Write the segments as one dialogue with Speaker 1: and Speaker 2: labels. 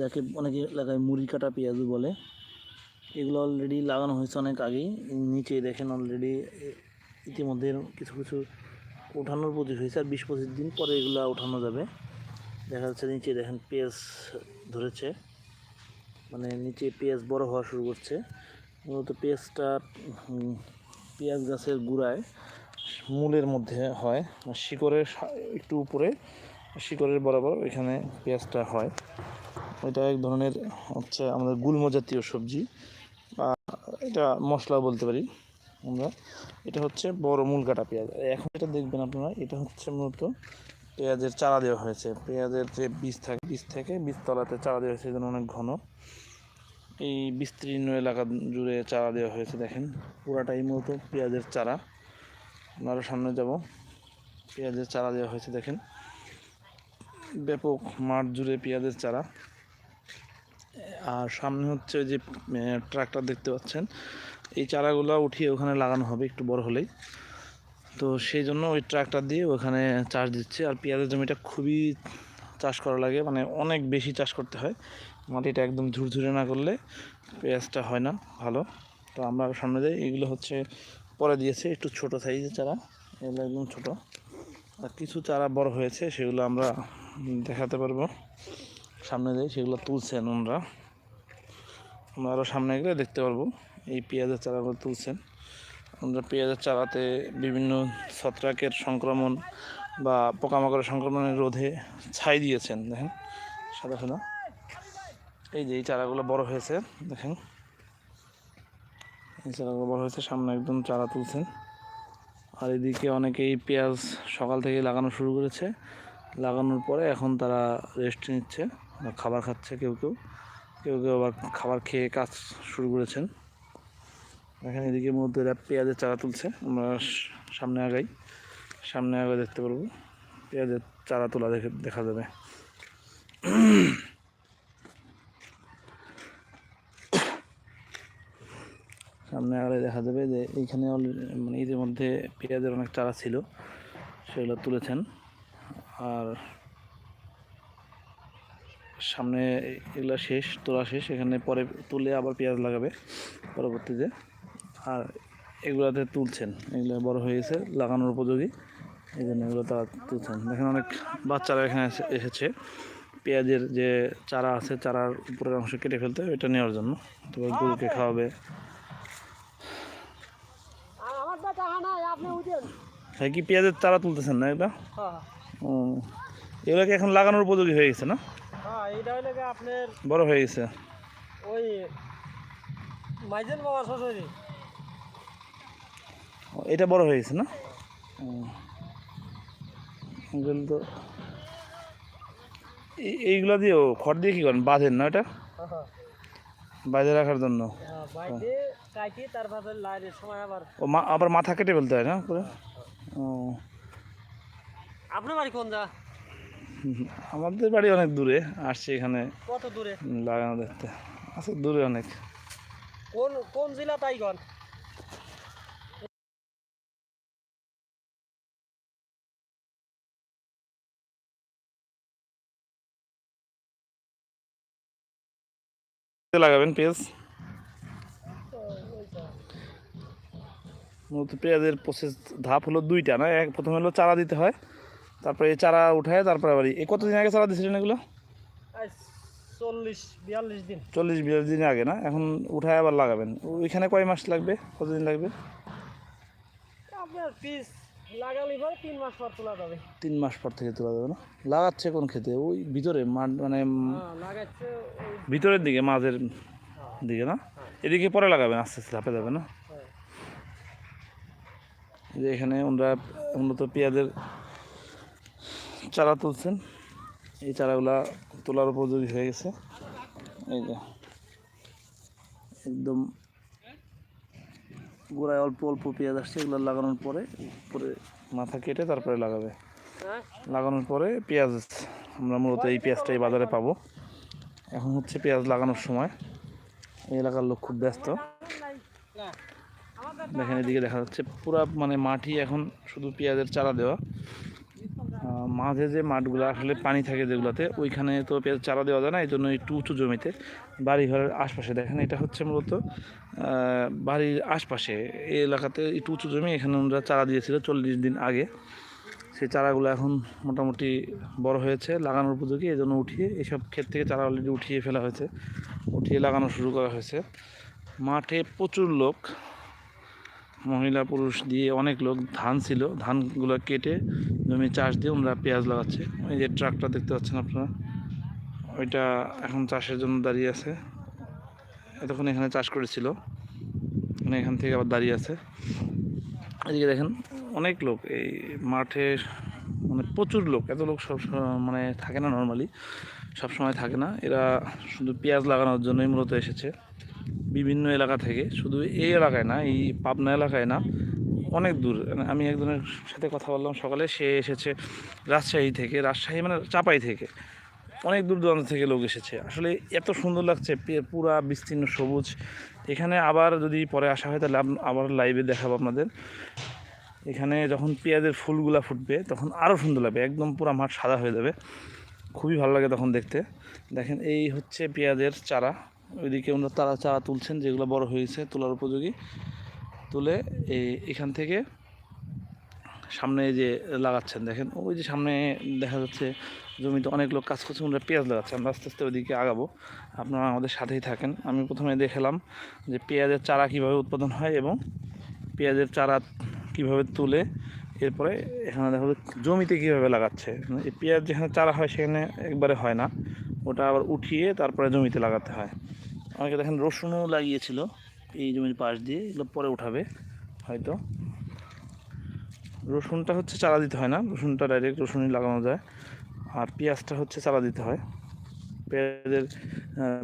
Speaker 1: যাকে অনেকে এলাকায় মুড়ি কাটা পেঁয়াজও বলে, এগুলো অলরেডি লাগানো হয়েছে অনেক আগেই। নিচে দেখেন অলরেডি ইতিমধ্যে কিছু কিছু ওঠানোর প্রতি হয়েছে, আর বিশ পঁচিশ দিন পরে এগুলো ওঠানো যাবে। দেখা যাচ্ছে নিচে দেখেন পেঁয়াজ ধরেছে মানে নিচে পেঁয়াজ বড় হওয়া শুরু করছে। মূলত পেঁয়াজটা পেঁয়াজ গাছের গুড়ায় মূলের মধ্যে হয়, শিকড়ের একটু উপরে শিকড়ের বরাবর এখানে পেঁয়াজটা হয়। এটা এক ধরনের হচ্ছে আমাদের গুল্ম জাতীয় সবজি। বা এটা মশলা বলতে পারি আমরা। এটা হচ্ছে বড় মূল কাটা পেঁয়াজ। এখন এটা দেখবেন আপনারা, এটা হচ্ছে মূলত পেঁয়াজের চারা দেওয়া হয়েছে। পেঁয়াজের যে বীজ থাকে, বীজ থেকে বীজতলাতে চারা দেওয়া হয়েছে জন্য অনেক ঘন। এই বিস্তীর্ণ এলাকা জুড়ে চারা দেওয়া হয়েছে, দেখেন। পুরাটাই মূলত পেঁয়াজের চারা। আমরা সামনে যাব। পেঁয়াজের চারা দেওয়া হয়েছে, দেখেন। ব্যাপক মাঠ জুড়ে পেঁয়াজের চারা। আর সামনে হচ্ছে যে ট্রাক্টর দেখতে পাচ্ছেন। এই চারাগুলো উঠিয়ে ওখানে লাগানো হবে একটু বড় হলেই। তো সেই জন্য ওই ট্রাক্টর দিয়ে ওখানে চাষ দিচ্ছে। আর পেঁয়াজের জমিটা খুবই চাষ করা লাগে মানে অনেক বেশি চাষ করতে হয়। মাটিটা একদম ঝুরঝুরে না করলে পেঁয়াজটা হয় না ভালো। তো আমরা সামনে যাই, এগুলো হচ্ছে পরে দিয়েছে, একটু ছোট সাইজের চারা। এগুলো একদম ছোট। আর কিছু চারা বড় হয়েছে, সেগুলো আমরা দেখাতে পারব। সামনে যাই সেগুলো তুলছেন ওনারা। আমরা আরও সামনে গেলে দেখতে পারব। এই পেঁয়াজের চারাগুলো তুলছেন। আমরা পেঁয়াজের চারাতে বিভিন্ন ছত্রাকের সংক্রমণ বা পোকামাকড়ের সংক্রমণের রোধে ছাই দিয়েছেন, দেখেন। সাদা সাদা। এই যে এই চারাগুলো বড় হয়েছে, দেখেন। এই চারাগুলো বড় হয়েছে, সামনে একদম চারা তুলছেন। আর এদিকে অনেকেই পেঁয়াজ সকাল থেকে লাগানো শুরু করেছে। লাগানোর পরে এখন তারা রেস্ট নিচ্ছে খাবার খাচ্ছে কেউ কেউ। কেউ কেউ আবার খাবার খেয়ে কাজ শুরু করেছেন। এখানে এদিকে মধ্যে এরা পেঁয়াজের চারা তুলছে, আমরা সামনে আগাই। সামনে আগে দেখতে পারব, পেঁয়াজের চারা তোলা দেখে, দেখা যাবে। সামনে আগে দেখা যাবে যে, এইখানে মানে ইতিমধ্যে পেঁয়াজের অনেক চারা ছিল, সেগুলো তুলেছেন। আর সামনে এগুলো শেষ তোলা শেষ। এখানে পরে তুলে আবার পেঁয়াজ লাগাবে পরবর্তীতে। আর এগুলাতে তুলছেন এগুলো বড় হয়ে গেছে লাগানোর উপযোগী। এই জন্য এগুলো তারা তুলছেন। দেখেন অনেক বাচ্চারা এখানে এসে- এসেছে। পেঁয়াজের যে চারা আছে চারার উপরের অংশ কেটে ফেলতে হবে এটা নেওয়ার জন্য। তো গরুকে খাওয়াবে। হ্যাঁ কি পেঁয়াজের চারা তুলতেছেন না এটা?
Speaker 2: হ্যাঁ।
Speaker 1: ও। এগুলোকে এখন লাগানোর উপযোগী হয়ে গেছে না?
Speaker 2: হ্যাঁ এইটা হইলে আপনার
Speaker 1: বড় হয়ে গেছে।
Speaker 2: ওই মাইজেন বাবা শ্বশুরি
Speaker 1: এটা বড় হয়ে গেছে না? তো এই- এইগুলো দিয়েও খড় দিয়ে কি করেন? বাঁধেন না এটা?
Speaker 2: হ্যাঁ।
Speaker 1: বাঁধে রাখার জন্য।
Speaker 2: সময় আবার
Speaker 1: ও মা আবার মাথা কেটে ফেলতে হয় না পুরো? ও।
Speaker 2: আপনার বাড়ি কোন যা
Speaker 1: আমাদের বাড়ি অনেক দূরে আসছে এখানে
Speaker 2: কত দূরে?
Speaker 1: লাগানো দেখতে। আচ্ছা দূরে অনেক।
Speaker 2: কোন কোন জেলা তাই কোন
Speaker 1: লাগাবেন পেঁয়াজ? মূলত পেঁয়াজের প্রসেস ধাপ হলো দুইটা না? এক প্রথমে হলো চারা দিতে হয়। তারপরে এই চারা উঠায় তারপরে আবার এই কতদিন আগে চারা দিয়েছিলেন এগুলো?
Speaker 2: চল্লিশ বিয়াল্লিশ দিন।
Speaker 1: চল্লিশ বিয়াল্লিশ দিন আগে না? এখন উঠায় আবার লাগাবেন। ওইখানে কয় মাস লাগবে? কতদিন লাগবে?
Speaker 2: আপনার পিস লাগালি পরে তিন মাস পর তোলা যাবে।
Speaker 1: তিন মাস পর থেকে তোলা যাবে না? লাগাচ্ছে কোন খেতে ওই ভিতরে মাঠ মানে
Speaker 2: হ্যাঁ লাগাচ্ছে
Speaker 1: ভিতরের দিকে মাঝের দিকে না? এদিকে পরে লাগাবেন আস্তে আস্তে ধাপে যাবে না?
Speaker 2: হ্যাঁ।
Speaker 1: যে এখানে ওনারা উন্নত পেঁয়াজের চারা তুলছেন। এই চারাগুলা তোলার উপযোগী হয়ে গেছে। এই যে, একদম গোড়ায় অল্প অল্প পেঁয়াজ আসছে, এগুলো লাগানোর পরে পরে মাথা কেটে তারপরে লাগাবে। লাগানোর পরে পেঁয়াজ আমরা মূলত এই পেঁয়াজটাই বাজারে পাবো। এখন হচ্ছে পেঁয়াজ লাগানোর সময়। এই এলাকার লোক খুব ব্যস্ত। দেখেন, এদিকে দেখা যাচ্ছে পুরা মানে মাটি এখন শুধু পেঁয়াজের চারা দেওয়া। মাঝে যে মাঠগুলো আসলে পানি থাকে যেগুলোতে, ওইখানে তো পেঁয়াজ চারা দেওয়া যায় না, এই জন্য একটু উঁচু জমিতে। বাড়ি ঘরের আশপাশে, দেখেন এটা হচ্ছে মূলত বাড়ির আশপাশে। এই এলাকাতে একটু উঁচু জমি, এখানে আমরা চারা দিয়েছিল চল্লিশ দিন আগে। সেই চারাগুলো এখন মোটামুটি বড় হয়েছে লাগানোর উপযোগী, এই জন্য উঠিয়ে এইসব ক্ষেত থেকে চারা অলরেডি উঠিয়ে ফেলা হয়েছে। উঠিয়ে লাগানো শুরু করা হয়েছে। মাঠে প্রচুর লোক মহিলা পুরুষ দিয়ে অনেক লোক ধান ছিল, ধানগুলো কেটে জমি চাষ দিয়ে ওনারা পেঁয়াজ লাগাচ্ছে। এই যে ট্রাকটা দেখতে পাচ্ছেন আপনারা, ওইটা এখন চাষের জন্য দাঁড়িয়ে আছে। এতক্ষণ এখানে চাষ করেছিল মানে এখান থেকে আবার দাঁড়িয়ে আছে। এদিকে দেখেন অনেক লোক, এই মাঠে মানে প্রচুর লোক, এত লোক সব মানে থাকে না নর্মালি সব সময় থাকে না। এরা শুধু পেঁয়াজ লাগানোর জন্যই মূলত এসেছে। বিভিন্ন এলাকা থেকে, শুধু এই এলাকায় না, এই পাবনা এলাকায় না, অনেক দূর। আমি একজনের সাথে কথা বললাম সকালে, সে এসেছে রাজশাহী থেকে, রাজশাহী মানে চাপাই থেকে। অনেক দূর দূরান্ত থেকে লোক এসেছে। আসলে এত সুন্দর লাগছে পুরা বিস্তীর্ণ সবুজ। এখানে আবার যদি পরে আসা হয়, তাহলে আবার লাইভে দেখাবো আপনাদের। এখানে যখন পেঁয়াজের ফুলগুলা ফুটবে, তখন আরও সুন্দর লাগবে। একদম পুরো মাঠ সাদা হয়ে যাবে। খুবই ভালো লাগে তখন দেখতে। দেখেন, এই হচ্ছে পেঁয়াজের চারা। ওইদিকে ওনারা তারা চারা তুলছেন, যেগুলো বড় হয়েছে তোলার উপযোগী। তুলে এই এখান থেকে সামনে যে লাগাচ্ছেন, দেখেন। ওই যে সামনে দেখা যাচ্ছে জমিতে অনেক লোক কাজ করছে, ওনারা পেঁয়াজ লাগাচ্ছে। আমরা আস্তে আস্তে ওইদিকে আগাবো। আপনারা আমাদের সাথেই থাকেন। আমি প্রথমে দেখালাম যে পেঁয়াজের চারা কীভাবে উৎপাদন হয় এবং পেঁয়াজের চারা কীভাবে তুলে এরপরে এখানে দেখা যাচ্ছে জমিতে কীভাবে লাগাচ্ছে। এই পেঁয়াজ যেখানে চারা হয় সেখানে একবারে হয় না। ওটা আবার উঠিয়ে তারপরে জমিতে লাগাতে হয়। অনেকে দেখেন রসুনও লাগিয়েছিল এই জমির পাশ দিয়ে, এগুলো পরে উঠাবে, হয়তো। রসুনটা হচ্ছে চারা দিতে হয় না, রসুনটা ডাইরেক্ট রসুনই লাগানো যায়। আর পেঁয়াজটা হচ্ছে চারা দিতে হয়। পেঁয়াজের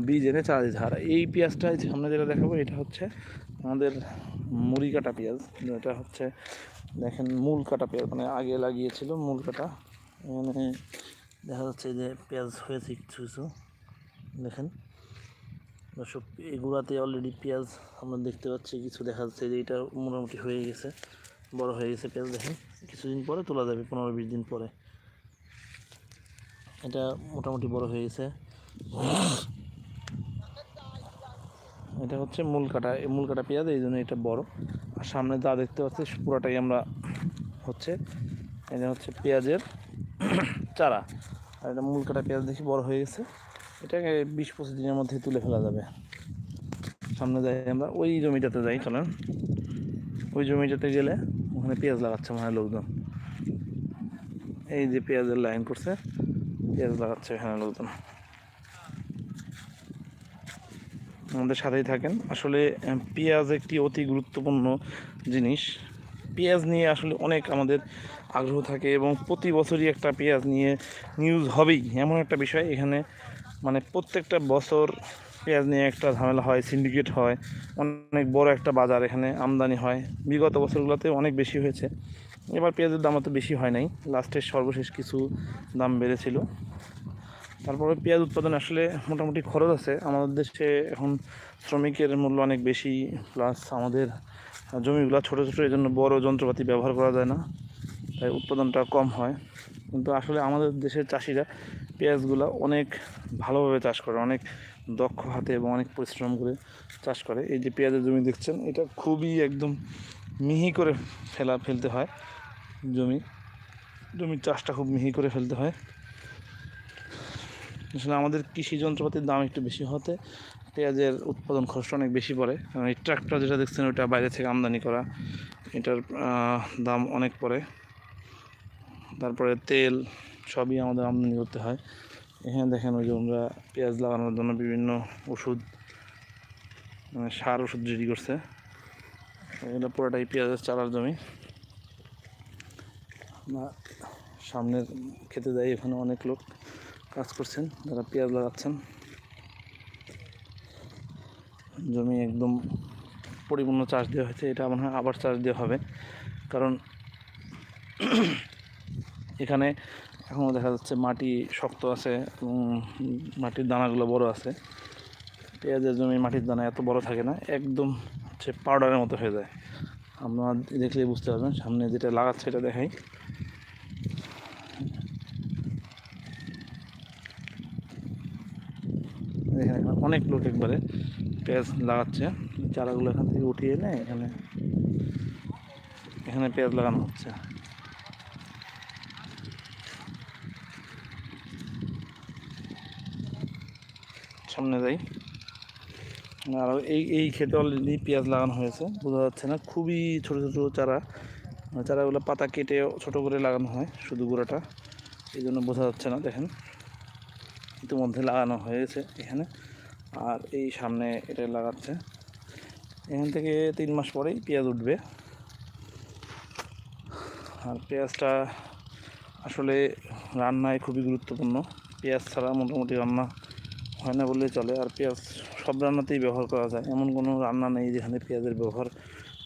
Speaker 1: বীজ এনে চারা দিতে হয়। আর এই পেঁয়াজটা সামনে যেটা দেখাবো, এটা হচ্ছে আমাদের মুড়ি কাটা পেঁয়াজ। এটা হচ্ছে, দেখেন, মূল কাটা পেঁয়াজ মানে আগে লাগিয়েছিল মূল কাটা। এখানে দেখা যাচ্ছে যে পেঁয়াজ হয়েছে কিছু কিছু। দেখেন। দর্শক, এগুলাতে অলরেডি পেঁয়াজ আমরা দেখতে পাচ্ছি, কিছু দেখা যাচ্ছে যে এটা মোটামুটি হয়ে গেছে, বড় হয়ে গেছে পেঁয়াজ দেখেন। কিছুদিন পরে তোলা যাবে, পনেরো বিশ দিন পরে। এটা মোটামুটি বড় হয়ে গেছে। এটা হচ্ছে মূল কাটা মূল কাটা পেঁয়াজ, এই জন্য এটা বড়। আর সামনে যা দেখতে পাচ্ছি, পুরোটাই আমরা হচ্ছে, এটা হচ্ছে পেঁয়াজের চারা। আর এটা মূল কাটা পেঁয়াজ দেখি বড় হয়ে গেছে। এটাকে বিশ পঁচিশ দিনের মধ্যে তুলে ফেলা যাবে। সামনে যাই আমরা, ওই জমিটাতে যাই, চলেন। ওই জমিটাতে গেলে ওখানে পেঁয়াজ লাগাচ্ছে মনে লোকজন। এই যে পেঁয়াজের লাইন করছে, পেঁয়াজ লাগাচ্ছে এখানে লোকজন। আমাদের সাথেই থাকেন। আসলে পেঁয়াজ একটি অতি গুরুত্বপূর্ণ জিনিস। পেঁয়াজ নিয়ে আসলে অনেক আমাদের আগ্রহ থাকে এবং প্রতি বছরই একটা পেঁয়াজ নিয়ে নিউজ হবেই, এমন একটা বিষয়। এখানে মানে প্রত্যেকটা বছর পেঁয়াজ নিয়ে একটা ঝামেলা হয় সিন্ডিকেট হয়, অনেক বড় একটা বাজার এখানে আমদানি হয়। বিগত বছরগুলোতে অনেক বেশি হয়েছে। এবার পেঁয়াজের দাম অত বেশি হয় নাই। লাস্টের সর্বশেষ কিছু দাম বেড়েছিল। তারপরে পেঁয়াজ উৎপাদন আসলে মোটামুটি খরচ আছে। আমাদের দেশে এখন শ্রমিকের মূল্য অনেক বেশি প্লাস আমাদের জমিগুলো ছোটো ছোটো এই জন্য বড়ো যন্ত্রপাতি ব্যবহার করা যায় না। তাই উৎপাদনটা কম হয়। কিন্তু আসলে আমাদের দেশের চাষিরা পেঁয়াজগুলো অনেক ভালোভাবে চাষ করে, অনেক দক্ষ হাতে এবং অনেক পরিশ্রম করে চাষ করে। এই যে পেঁয়াজের জমি দেখছেন, এটা খুবই একদম মিহি করে ফেলা, ফেলতে হয় জমি। জমির চাষটা খুব মিহি করে ফেলতে হয়। আসলে আমাদের কৃষি যন্ত্রপাতির দাম একটু বেশি হতে পেঁয়াজের উৎপাদন খরচটা অনেক বেশি পড়ে। কারণ এই ট্রাক্টর যেটা দেখছেন, ওটা বাইরে থেকে আমদানি করা, এটার দাম অনেক পড়ে। তারপরে তেল সবই আমাদের আমদানি করতে হয়। এখানে দেখেন ওই যে আমরা পেঁয়াজ লাগানোর জন্য বিভিন্ন ওষুধ মানে সার ওষুধ রেডি করছে। এটা পুরোটাই পেঁয়াজের চারার জমি। আমরা সামনের খেতে যাই, এখানে অনেক লোক কাজ করছেন, যারা পেঁয়াজ লাগাচ্ছেন। জমি একদম পরিপূর্ণ চাষ দেওয়া হয়েছে, এটা মনে হয় আবার চাষ দেওয়া হবে। কারণ এখানে এখনও দেখা যাচ্ছে মাটি শক্ত আছে এবং মাটির দানাগুলো বড় আছে। পেঁয়াজের জমি মাটির দানা এত বড় থাকে না, একদম হচ্ছে পাউডারের মতো হয়ে যায়। আপনারা দেখলেই বুঝতে পারবেন, সামনে যেটা লাগাচ্ছে সেটা দেখাই। দেখেন অনেক লোক একবারে পেঁয়াজ লাগাচ্ছে, চারাগুলো এখান থেকে উঠিয়ে এনে এখানে এখানে পেঁয়াজ লাগানো হচ্ছে। সামনে যাই। আর এই এই ক্ষেতে অলরেডি পেঁয়াজ লাগানো হয়েছে। বোঝা যাচ্ছে না, খুবই ছোট ছোট চারা। মানে চারাগুলো পাতা কেটে ছোট করে লাগানো হয়, শুধু গোড়াটা। এই জন্য বোঝা যাচ্ছে না, দেখেন। ইতিমধ্যে লাগানো হয়েছে এখানে। আর এই সামনে এটা লাগাচ্ছে। এখান থেকে তিন মাস পরেই পেঁয়াজ উঠবে। আর পেঁয়াজটা আসলে রান্নায় খুবই গুরুত্বপূর্ণ। পেঁয়াজ ছাড়া মোটামুটি রান্না হয় না বললে চলে। আর পেঁয়াজ সব রান্নাতেই ব্যবহার করা যায়। এমন কোনো রান্না নেই যেখানে পেঁয়াজের ব্যবহার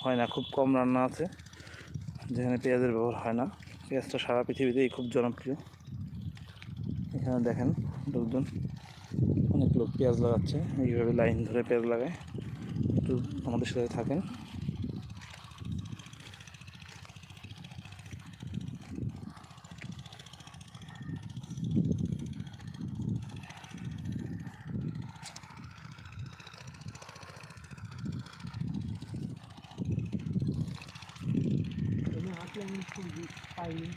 Speaker 1: হয় না। খুব কম রান্না আছে যেখানে পেঁয়াজের ব্যবহার হয় না। পেঁয়াজটা সারা পৃথিবীতেই খুব জনপ্রিয়। এখানে দেখেন লোকজন অনেক লোক পেঁয়াজ লাগাচ্ছে। এইভাবে লাইন ধরে পেঁয়াজ লাগায়। একটু আমাদের সাথে থাকেন
Speaker 2: আমি হাঁটলে আমি ফুল পাইনি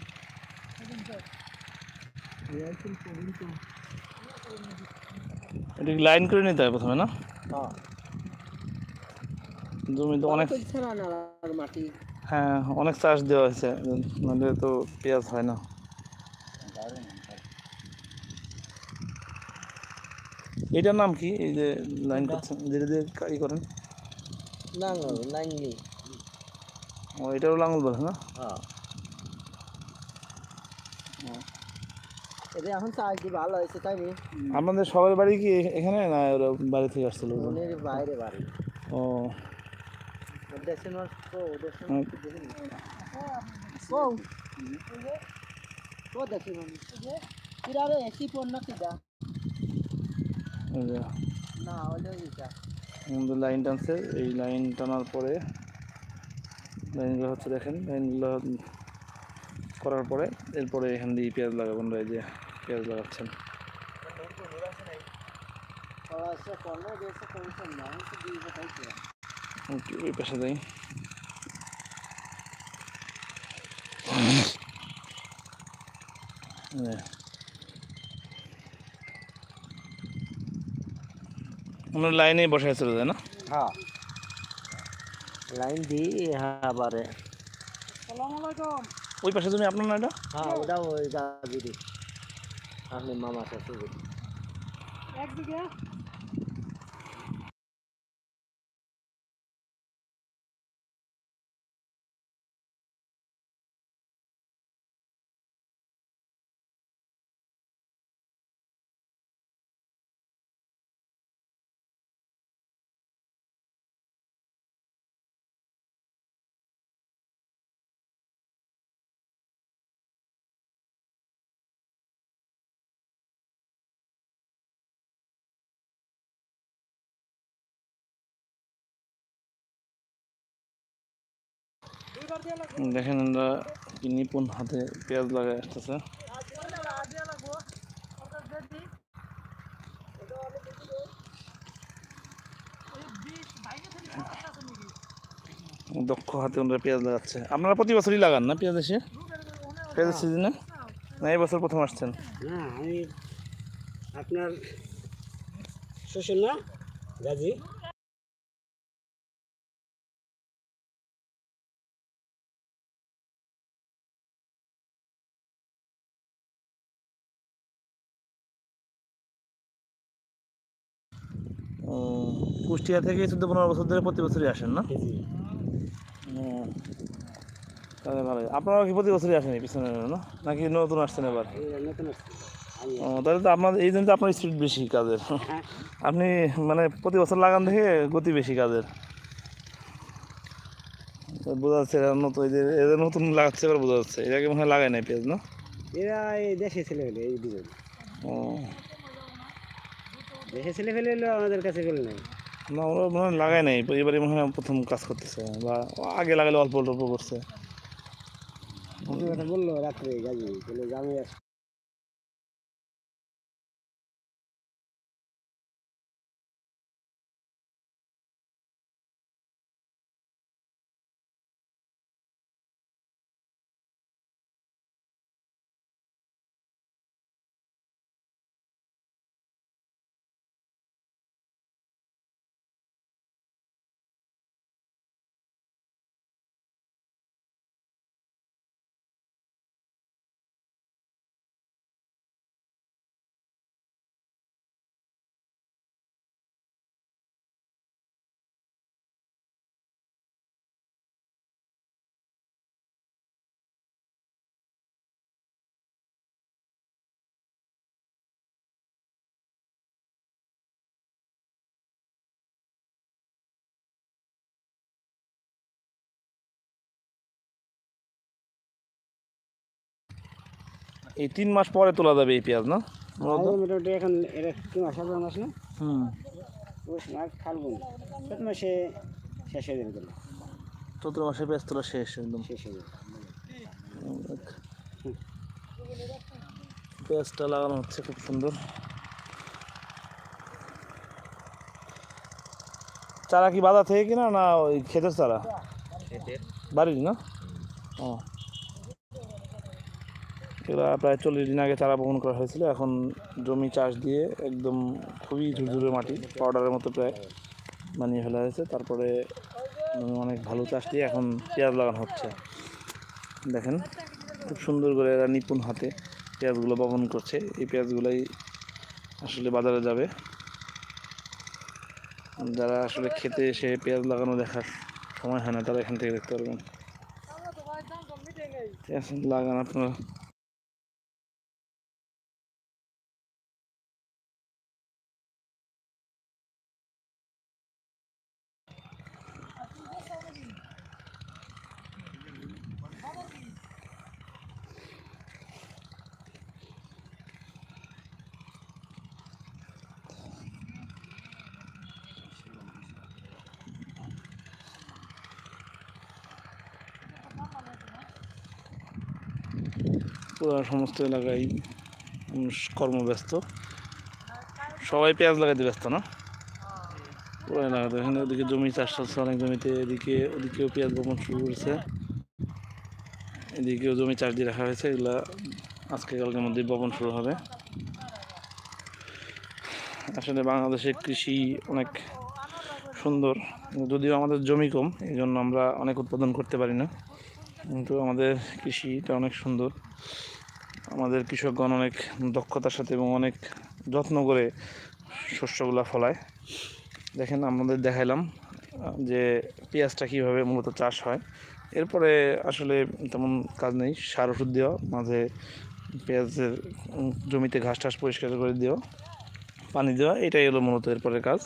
Speaker 2: করুন
Speaker 1: লাইন করে নিতে হয় প্রথমে না?
Speaker 2: হ্যাঁ।
Speaker 1: জমি তো অনেক
Speaker 2: মাটি।
Speaker 1: হ্যাঁ অনেক চাষ দেওয়া হয়েছে নাহলে তো পেঁয়াজ হয় না। এটার নাম কি? এই যে লাইন করছেন ধীরে ধীরে ই করেন।
Speaker 2: লাঙ্গল লাঙ্গলি
Speaker 1: ও এটারও লাঙল বলে না?
Speaker 2: হ্যাঁ। এটা এখন দিয়ে ভালো হয়েছে তাই
Speaker 1: আপনাদের সবার বাড়ি কি এখানে না ওরা বাড়ি থেকে আসছিল?
Speaker 2: বাইরে বাড়ি।
Speaker 1: ও। লাইন টানছে এই লাইন টানার পরে লাইনগুলো হচ্ছে দেখেন লাইনগুলো করার পরে এরপরে এখান দিয়ে পেঁয়াজ লাগাবেন এই যে। পেঁয়াজ লাগাচ্ছেন। ওই পাশে যাই। আমরা লাইনে বসে চলে যায় না?
Speaker 2: হ্যাঁ। লাইন দি হ্যাঁ বারে। সালাম আলাইকুম।
Speaker 1: ওই পাশে তুমি আপনার না এটা?
Speaker 2: হ্যাঁ ওটা ওই দাদিদি আপনি মামা শ্বশুর একদিকে
Speaker 1: দেখেন আমরা নিপুণ হাতে পেঁয়াজ লাগাই আসতেছে। দক্ষ হাতে ওনারা পেঁয়াজ লাগাচ্ছে। আপনারা প্রতি বছরই লাগান না পেঁয়াজ এসে? পেঁয়াজের সিজনে না, এই বছর প্রথম আসছেন?
Speaker 2: আপনার শ্বশুর না, গাজি?
Speaker 1: ও, কুষ্টিয়া থেকে চোদ্দ পনেরো বছর ধরে প্রতি বছরই আসেন না? তাহলে ভালো। আপনারা কি প্রতি বছরই আসেন পিছনে না নাকি নতুন আসছেন এবার? ও তাহলে তো আপনার এই জন্য তো আপনার স্পিড বেশি কাজের। আপনি মানে প্রতি বছর লাগান দেখে গতি বেশি কাজের। বোঝা যাচ্ছে এরা নতুন এই যে এদের নতুন লাগাচ্ছে এবার বোঝা যাচ্ছে। এটাকে মনে হয় লাগায় নাই পেঁয়াজ না?
Speaker 2: এরা এই দেশে ছেলে এই দুজন।
Speaker 1: ও।
Speaker 2: দেশে ছেলে ফেলে এলো আমাদের কাছে ফেলে নেই।
Speaker 1: না ওরা মনে হয় লাগায় নাই। এবারে মনে হয় প্রথম কাজ করতেছে বা আগে লাগালে অল্প অল্প করছে।
Speaker 2: কথা বলল রাত্রে গাজি বলে জামাই
Speaker 1: এই তিন মাস পরে তোলা যাবে এই পেঁয়াজ না?
Speaker 2: মোটামুটি এখন এটা কি মাস হবে মাস না?
Speaker 1: হুম।
Speaker 2: পৌষ মাঘ ফাল্গুন চৈত মাসে শেষ হয়ে যাবে
Speaker 1: চৈত্র মাসে পেঁয়াজ তোলা শেষ একদম।
Speaker 2: শেষ হয়ে যাবে।
Speaker 1: পেঁয়াজটা লাগানো হচ্ছে খুব সুন্দর। চারা কি বাজার থেকে কিনা না ওই ক্ষেতের চারা? বাড়ির না? ও। এগুলা প্রায় চল্লিশ দিন আগে চারা বপন করা হয়েছিল। এখন জমি চাষ দিয়ে একদম খুবই ঝুরঝুরে মাটি, পাউডারের মতো প্রায় বানিয়ে ফেলা হয়েছে। তারপরে অনেক ভালো চাষ দিয়ে এখন পেঁয়াজ লাগানো হচ্ছে। দেখেন, খুব সুন্দর করে এরা নিপুণ হাতে পেঁয়াজগুলো বপন করছে। এই পেঁয়াজগুলোই আসলে বাজারে যাবে। যারা আসলে খেতে এসে পেঁয়াজ লাগানো দেখার সময় হয় না, তারা এখান থেকে দেখতে পারবেন। আছে লাগান আপনারা। পুরো সমস্ত এলাকায় কর্মব্যস্ত। সবাই পেঁয়াজ লাগাইতে ব্যস্ত না? পুরো এলাকাতে। এখানে ওদিকে জমি চাষ চলছে অনেক জমিতে। এদিকে, ওদিকেও পেঁয়াজ বপন শুরু করেছে। এদিকেও জমি চাষ দিয়ে রাখা হয়েছে। এগুলা আজকে কালকের মধ্যে বপন শুরু হবে। আসলে বাংলাদেশের কৃষি অনেক সুন্দর। যদিও আমাদের জমি কম এই জন্য আমরা অনেক উৎপাদন করতে পারি না। কিন্তু আমাদের কৃষিটা অনেক সুন্দর। আমাদের কৃষকগণ অনেক দক্ষতার সাথে এবং অনেক যত্ন করে শস্যগুলা ফলায়। দেখেন আমাদের দেখাইলাম যে পেঁয়াজটা কীভাবে মূলত চাষ হয়। এরপরে আসলে তেমন কাজ নেই, সার ওষুধ দেওয়া মাঝে পেঁয়াজের জমিতে ঘাস টাস পরিষ্কার করে দেওয়া পানি দেওয়া এটাই হলো মূলত এরপরের কাজ।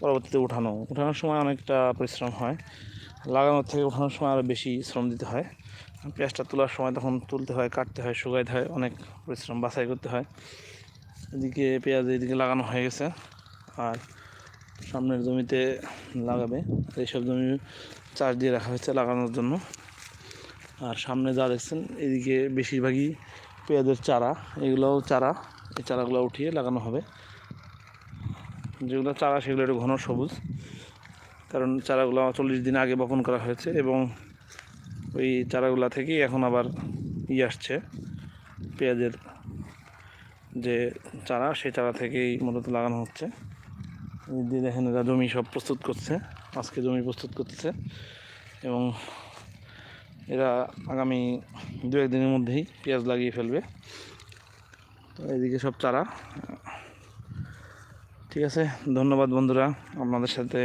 Speaker 1: পরবর্তীতে উঠানো। উঠানোর সময় অনেকটা পরিশ্রম হয়। লাগানোর থেকে ওঠানোর সময় আরও বেশি শ্রম দিতে হয়। পেঁয়াজটা তোলার সময় তখন তুলতে হয়, কাটতে হয়, শুকাইতে হয়, অনেক পরিশ্রম বাছাই করতে হয়। এদিকে পেঁয়াজ এদিকে লাগানো হয়ে গেছে, আর সামনের জমিতে লাগাবে। এইসব জমি চাষ দিয়ে রাখা হয়েছে লাগানোর জন্য। আর সামনে যা দেখছেন, এদিকে বেশিরভাগই পেঁয়াজের চারা, এগুলোও চারা। এই চারাগুলো উঠিয়ে লাগানো হবে। যেগুলো চারা সেগুলো একটু ঘন সবুজ। কারণ চারাগুলো চল্লিশ দিন আগে বপন করা হয়েছে এবং ওই চারাগুলা থেকেই এখন আবার ই আসছে, পেঁয়াজের যে চারা, সেই চারা থেকেই মূলত লাগানো হচ্ছে। দিয়ে দেখেন এরা জমি সব প্রস্তুত করছে, আজকে জমি প্রস্তুত করতেছে এবং এরা আগামী দু একদিনের মধ্যেই পেঁয়াজ লাগিয়ে ফেলবে। তো এদিকে সব চারা। ঠিক আছে, ধন্যবাদ বন্ধুরা, আপনাদের সাথে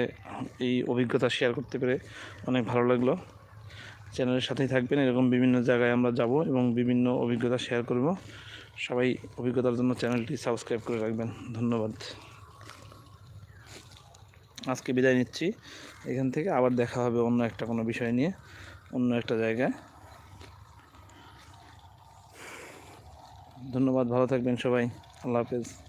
Speaker 1: এই অভিজ্ঞতা শেয়ার করতে পেরে অনেক ভালো লাগল। চ্যানেলের সাথেই থাকবেন, এরকম বিভিন্ন জায়গায় আমরা যাব এবং বিভিন্ন অভিজ্ঞতা শেয়ার করব। সবাই অভিজ্ঞতার জন্য চ্যানেলটি সাবস্ক্রাইব করে রাখবেন। ধন্যবাদ। আজকে বিদায় নিচ্ছি। এখান থেকে আবার দেখা হবে অন্য একটা কোনো বিষয় নিয়ে, অন্য একটা জায়গায়। ধন্যবাদ, ভালো থাকবেন সবাই। আল্লাহ হাফেজ।